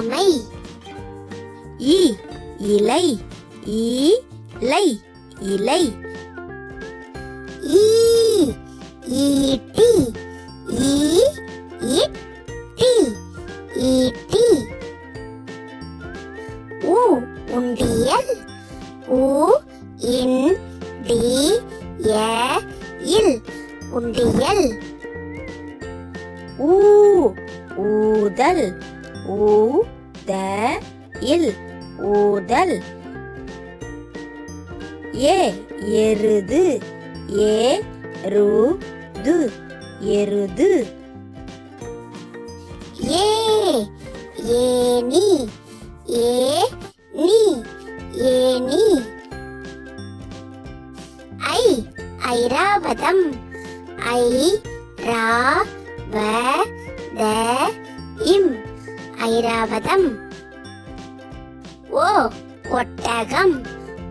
ஆமை இ இலை. ஈ லை இலை. ஈ ஈட்டி. ஈட்டி. உ உண்டியல். உ இன் டி ய இல். உண்டியல். ஊ ஊதல். ஊ த இல் ஊதல். ஏ எருது. ஏ ரு து எருது. ஏ ஏனி ஏ நீ. ஏனி ஐ ஐராவதம். ஐ ரா வ த இம். ஐராவதம். ஓ ஒட்டகம்.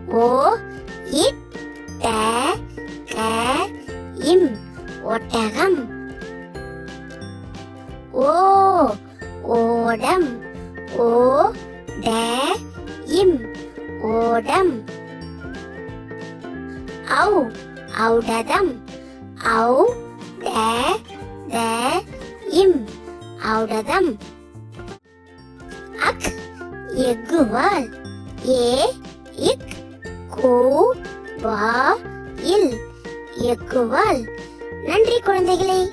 ஓ இட் ட க இம் ஒட்டகம். ஓ ஓடம். ஓ ட இம் ஓடம். ஔ ஔடதம். ஔ ட த இம் ஔடதம். அக் எக்குவால் ஏ இக் கூ வா இல். எக்குவால் நன்றி குழந்தைகளே.